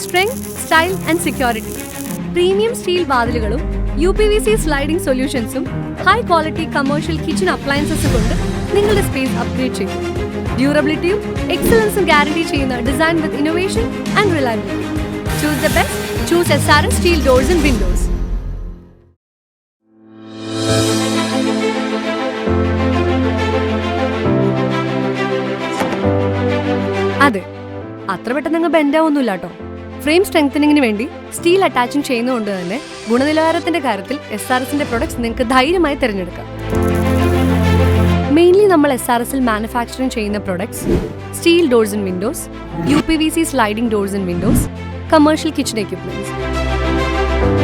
Strength style and security premium steel വാതിലുകളും U P V C sliding സൊല്യൂഷൻസും high quality commercial kitchen appliances കൊണ്ട് നിങ്ങളുടെ space upgrade ചെയ്യും. ഡ്യൂറബിലിറ്റിയും എക്സലൻസും ഗ്യാരണ്ടി ചെയ്യുന്ന design with innovation and reliability choose the best choose S R steel doors and windows അതെ അത്ര പെട്ടെന്ന് അങ്ങ് ബെൻഡാവൊന്നുമില്ല കേട്ടോ ഫ്രെയിം സ്ട്രെങ്തനിങ്ങിന് വേണ്ടി സ്റ്റീൽ അറ്റാച്ചിങ് ചെയ്യുന്നതുകൊണ്ട് തന്നെ ഗുണനിലവാരത്തിന്റെ കാര്യത്തിൽ എസ് ആർ എസിന്റെ പ്രൊഡക്ട്സ് നിങ്ങൾക്ക് ധൈര്യമായി തിരഞ്ഞെടുക്കാം. മെയിൻലി നമ്മൾ എസ് ആർ എസിൽ മാനുഫാക്ചറിങ് ചെയ്യുന്ന products steel doors and windows U P V C sliding doors and windows commercial kitchen equipments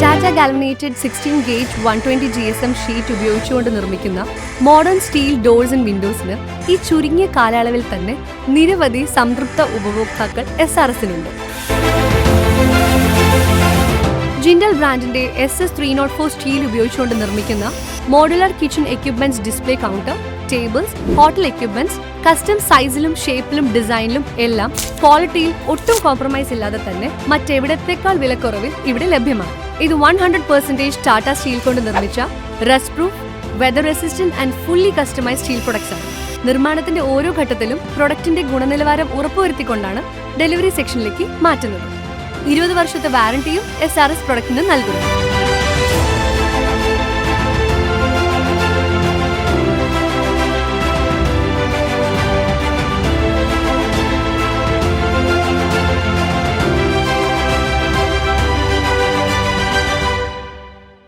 Tata ഗാലമിനേറ്റഡ് sixteen gauge one twenty G S M sheet ഉപയോഗിച്ചുകൊണ്ട് നിർമ്മിക്കുന്ന modern steel doors and വിൻഡോസിന് ഈ ചുരുങ്ങിയ കാലയളവിൽ തന്നെ നിരവധി സംതൃപ്ത ഉപഭോക്താക്കൾ എസ് ആർ എസിനുണ്ട് ജിൻഡൽ ബ്രാൻഡിന്റെ S S three naught four steel ഉപയോഗിച്ചുകൊണ്ട് നിർമ്മിക്കുന്ന modular kitchen equipments display counter tables hotel equipments custom സൈസിലും ഷേപ്പിലും ഡിസൈനിലും എല്ലാം ക്വാളിറ്റിയിൽ ഒട്ടും കോംപ്രമൈസ് ഇല്ലാതെ തന്നെ മറ്റെവിടത്തേക്കാൾ വിലക്കുറവിൽ ഇവിടെ ലഭ്യമാണ്. ഇത് one hundred percentage Tata steel കൊണ്ട് നിർമ്മിച്ച rust proof weather resistant and fully customise steel products ആണ്. നിർമ്മാണത്തിന്റെ ഓരോ ഘട്ടത്തിലും പ്രൊഡക്റ്റിന്റെ ഗുണനിലവാരം ഉറപ്പുവരുത്തിക്കൊണ്ടാണ് ഡെലിവറി സെക്ഷനിലേക്ക് മാറ്റുന്നത്. ഇരുപത് വർഷത്തെ വാറണ്ടിയും എസ് ആർ എസ് പ്രൊഡക്റ്റിന് നൽകുന്നു.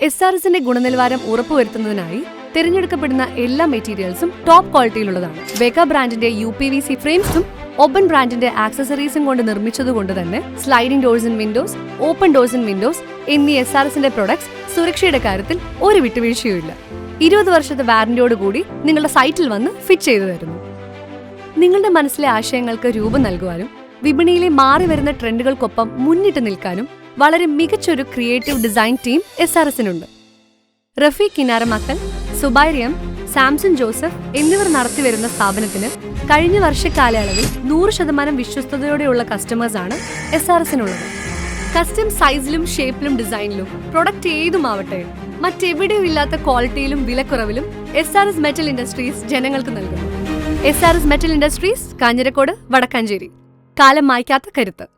എസ് ആർ എസിന്റെ ഗുണനിലവാരം ഉറപ്പുവരുത്തുന്നതിനായി തിരഞ്ഞെടുക്കപ്പെടുന്ന എല്ലാ മെറ്റീരിയൽസും ടോപ്പ് ക്വാളിറ്റിയിലുള്ളതാണ് വെക ബ്രാൻഡിന്റെ യു പി വി സി ഫ്രെയിംസും ഓപ്പൺ ബ്രാൻഡിന്റെ ആക്സസറീസും കൊണ്ട് നിർമ്മിച്ചതുകൊണ്ട് തന്നെ sliding doors in windows open doors in windows എന്നീ എസ് ആർ എസിന്റെ പ്രൊഡക്ട്സ് സുരക്ഷയുടെ കാര്യത്തിൽ ഒരു വിട്ടുവീഴ്ചയുമില്ല ഇരുപത് വർഷത്തെ വാറന്റിയോട് കൂടി നിങ്ങളുടെ സൈറ്റിൽ വന്ന് ഫിറ്റ് ചെയ്തു തരുന്നു. നിങ്ങളുടെ മനസ്സിലെ ആശയങ്ങൾക്ക് രൂപം നൽകുവാനും വിപണിയിലെ മാറി വരുന്ന ട്രെൻഡുകൾക്കൊപ്പം മുന്നിട്ട് നിൽക്കാനും വളരെ മികച്ചൊരു creative design team S R എസിനുണ്ട് Rafeeq Kinaramakkal സുബൈറിയം സാംസൺ ജോസഫ് എന്നിവർ നടത്തിവരുന്ന സ്ഥാപനത്തിന് കഴിഞ്ഞ വർഷക്കാലയളവിൽ നൂറ് ശതമാനം വിശ്വസ്തയോടെയുള്ള കസ്റ്റമേഴ്സാണ് എസ് ആർ എസിനുള്ളത് കസ്റ്റം സൈസിലും ഷേപ്പിലും ഡിസൈനിലും പ്രൊഡക്റ്റ് ഏതുമാവട്ടെ മറ്റെവിടെയും ഇല്ലാത്ത ക്വാളിറ്റിയിലും വിലക്കുറവിലും S R S metal industries ജനങ്ങൾക്ക് നൽകുന്നു. S R S metal industries Kanjirakode Vadakkanchery. കാലം മായ്ക്കാത്ത കരുത്ത്.